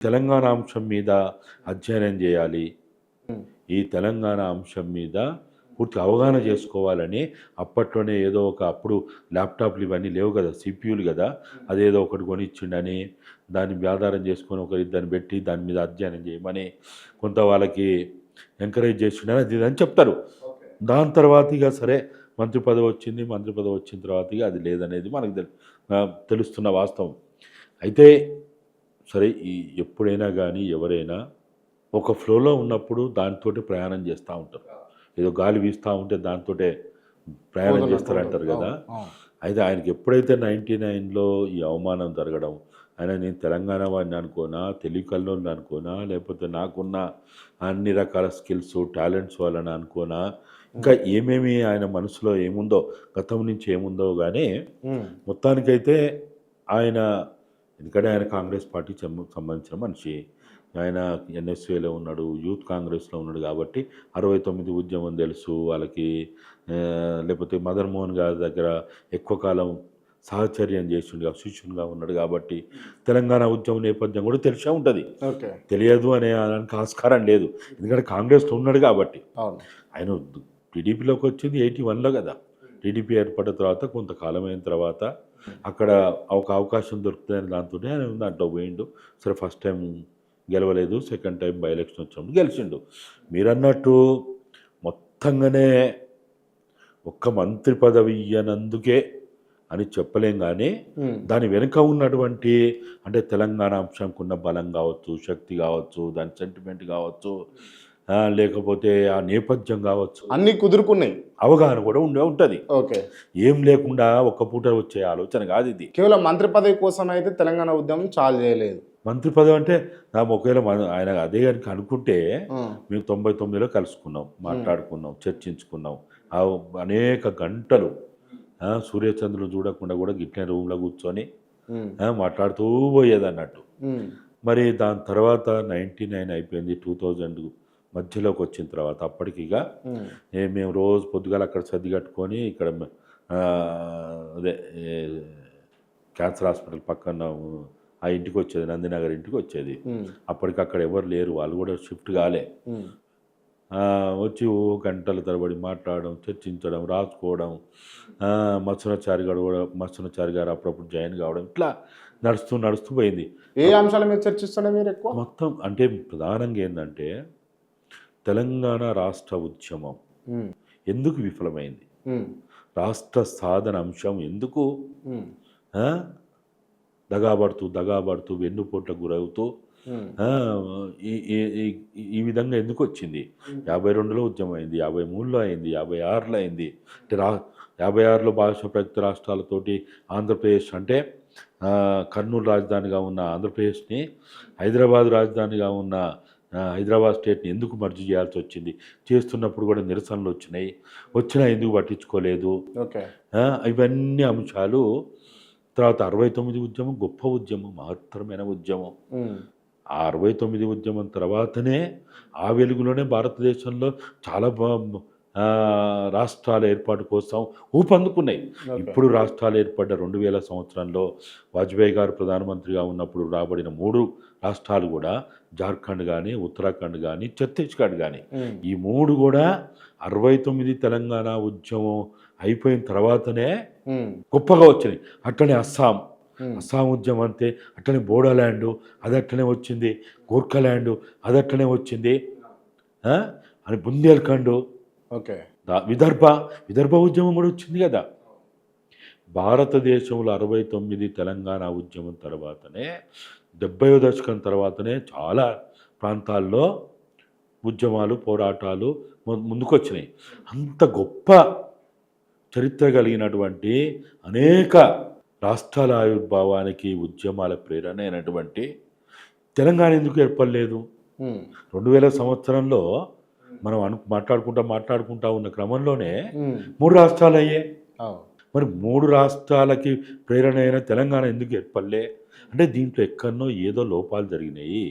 తెలంగాణ అంశం మీద అధ్యయనం చేయాలి. ఈ తెలంగాణ అంశం మీద పూర్తి అవగాహన చేసుకోవాలని అప్పట్లోనే ఏదో ఒక అప్పుడు ల్యాప్టాప్లు ఇవన్నీ లేవు కదా సిపియూలు కదా అదేదో ఒకటి కొనిచ్చిండని దాన్ని ఆధారం చేసుకొని ఒకరిద్దరిని పెట్టి దాని మీద అధ్యయనం చేయమని కొంత వాళ్ళకి ఎంకరేజ్ చేసిండని అది ఇది అని చెప్తారు. దాని తర్వాత ఇక సరే మంత్రి పదవి వచ్చింది మంత్రి పదవి వచ్చిన తర్వాత ఇక అది లేదనేది మనకు తెలుస్తున్న వాస్తవం. అయితే సరే ఈ ఎప్పుడైనా కానీ ఎవరైనా ఒక ఫ్లోలో ఉన్నప్పుడు దానితోటి ప్రయాణం చేస్తూ ఉంటారు. ఏదో గాలి వీస్తూ ఉంటే దాంతో ప్రయాణం చేస్తారంటారు కదా. అయితే ఆయనకి ఎప్పుడైతే నైంటీ నైన్లో ఈ అవమానం జరగడం ఆయన నేను తెలంగాణ వాడిని అనుకోనా తెలుగు అనుకోనా లేకపోతే నాకున్న అన్ని రకాల స్కిల్స్ టాలెంట్స్ వలన అనుకోనా ఇంకా ఏమేమి ఆయన మనసులో ఏముందో గతం నుంచి ఏముందో కానీ మొత్తానికైతే ఆయన ఎందుకంటే ఆయన కాంగ్రెస్ పార్టీ సంబంధించిన మనిషి. ఆయన ఎన్ఎస్ఏలో ఉన్నాడు యూత్ కాంగ్రెస్లో ఉన్నాడు కాబట్టి అరవై తొమ్మిది ఉద్యమం తెలుసు. వాళ్ళకి లేకపోతే మదన్ మోహన్ గారి దగ్గర ఎక్కువ కాలం సహచర్యం చేసిండుగా శిష్యునిగా ఉన్నాడు కాబట్టి తెలంగాణ ఉద్యమం నేపథ్యం కూడా తెలిసే ఉంటుంది. తెలియదు అనే ఆస్కారం లేదు. ఎందుకంటే కాంగ్రెస్లో ఉన్నాడు కాబట్టి. ఆయన టీడీపీలోకి వచ్చింది ఎయిటీ వన్లో కదా. టీడీపీ ఏర్పడిన తర్వాత కొంతకాలం అయిన తర్వాత అక్కడ ఒక అవకాశం దొరుకుతుందని దాంతో ఆయన దాంట్లో పోయిండు సరే ఫస్ట్ టైం గెలవలేదు సెకండ్ టైం బై ఎలక్షన్ వచ్చినప్పుడు గెలిచిండు మీరన్నట్టు మొత్తంగానే ఒక్క మంత్రి పదవి ఇయ్యనందుకే అని చెప్పలేం కానీ. దాని వెనుక ఉన్నటువంటి అంటే తెలంగాణ అంశంకు ఉన్న బలం కావచ్చు శక్తి కావచ్చు దాని సెంటిమెంట్ కావచ్చు లేకపోతే ఆ నేపథ్యం కావచ్చు. అన్ని కుదురుకున్నాయి. అవగాహన కూడా ఉండే ఉంటుంది. ఓకే. ఏం లేకుండా ఒక్క పూట వచ్చే ఆలోచన కాదు ఇది. కేవలం మంత్రి పదవి కోసం అయితే తెలంగాణ ఉద్యమం చాలు చేయలేదు. మంత్రి పదవి అంటే నా ఒకవేళ ఆయన అదే కనుక అనుకుంటే. మేము తొంభై తొమ్మిదిలో కలుసుకున్నాం మాట్లాడుకున్నాం చర్చించుకున్నాం. ఆ అనేక గంటలు సూర్యచంద్రులు చూడకుండా కూడా గిట్ల రూమ్లో కూర్చొని మాట్లాడుతూ పోయేది అన్నట్టు. మరి దాని తర్వాత నైంటీ నైన్ అయిపోయింది టూ థౌజండ్ మధ్యలోకి వచ్చిన తర్వాత అప్పటికి ఇక మేము. రోజు పొద్దుగాల అక్కడ సర్ది కట్టుకొని ఇక్కడ అదే క్యాన్సర్ హాస్పిటల్ పక్కన ఆ ఇంటికి వచ్చేది నందినగర్ ఇంటికి వచ్చేది. ఉమ్. అప్పటికి అక్కడ ఎవరు లేరు వాళ్ళు కూడా షిఫ్ట్ కాలే. వచ్చి ఓ గంటల తరబడి మాట్లాడడం చర్చించడం రాసుకోవడం ఆ, మత్స్యనాచారి గారు కూడా మత్స్యనాచారి గారు అప్పుడప్పుడు జాయిన్ కావడం ఇట్లా నడుస్తూ నడుస్తూ పోయింది. ఏ అంశాల మీద చర్చిస్తుండే మీరు ఎక్కువ? మొత్తం అంటే ప్రధానంగా ఏంటంటే తెలంగాణ రాష్ట్ర ఉద్యమం. ఎందుకు విఫలమైంది. రాష్ట్ర సాధన అంశం ఎందుకు? దగాబడుతూ దగాబడుతూ వెన్నుపోట్లకు గురవుతూ ఈ విధంగా ఎందుకు వచ్చింది? యాభై రెండులో ఉద్యమం అయింది యాభై మూడులో అయింది యాభై ఆరులో అయింది. అంటే రా యాభై ఆరులో భాష ప్రయుక్త రాష్ట్రాలతోటి ఆంధ్రప్రదేశ్ అంటే కర్నూలు రాజధానిగా ఉన్న ఆంధ్రప్రదేశ్ని హైదరాబాద్ రాజధానిగా ఉన్న హైదరాబాద్ స్టేట్ని ఎందుకు మర్జీ చేయాల్సి వచ్చింది? చేస్తున్నప్పుడు కూడా నిరసనలు వచ్చినాయి. వచ్చినా ఎందుకు పట్టించుకోలేదు? ఇవన్నీ అంశాలు తర్వాత అరవై తొమ్మిది ఉద్యమం గొప్ప ఉద్యమం మహత్తరమైన ఉద్యమం. ఆ అరవై తొమ్మిది ఉద్యమం తర్వాతనే ఆ వెలుగులోనే భారతదేశంలో చాలా రాష్ట్రాల ఏర్పాటు కోసం ఊపందుకున్నాయి. ఇప్పుడు రాష్ట్రాలు ఏర్పడ్డ రెండు వేల సంవత్సరంలో వాజ్పేయి గారు ప్రధానమంత్రిగా ఉన్నప్పుడు రాబడిన మూడు రాష్ట్రాలు కూడా జార్ఖండ్ కానీ ఉత్తరాఖండ్ కానీ ఛత్తీస్గఢ్ కానీ. ఈ మూడు కూడా అరవై తొమ్మిది తెలంగాణ ఉద్యమం అయిపోయిన తర్వాతనే. గొప్పగా వచ్చినాయి అట్లనే అస్సాం. అస్సాం ఉద్యమం అంతే అట్లనే బోడోల్యాండ్ అది అట్లనే వచ్చింది గోర్ఖాల్యాండ్ అది అట్లనే వచ్చింది? అని బుందేల్ఖండ్ ఓకే. విదర్భ విదర్భ ఉద్యమం కూడా వచ్చింది కదా. భారతదేశంలో అరవై తొమ్మిది తెలంగాణ ఉద్యమం తర్వాతనే డెబ్బయో దశకం తర్వాతనే చాలా ప్రాంతాల్లో ఉద్యమాలు పోరాటాలు ముందుకొచ్చినాయి. అంత గొప్ప చరిత్ర కలిగినటువంటి అనేక రాష్ట్రాల ఆవిర్భావానికి ఉద్యమాల ప్రేరణ అయినటువంటి తెలంగాణ ఎందుకు ఏర్పడలేదు. రెండు వేల సంవత్సరంలో మనం అను మాట్లాడుకుంటా మాట్లాడుకుంటా ఉన్న క్రమంలోనే. మూడు రాష్ట్రాలు అయ్యాయి అవును మరి మూడు రాష్ట్రాలకి ప్రేరణ అయిన తెలంగాణ ఎందుకు ఏర్పడలే అంటే దీంట్లో ఎక్కడనో ఏదో లోపాలు జరిగినాయి.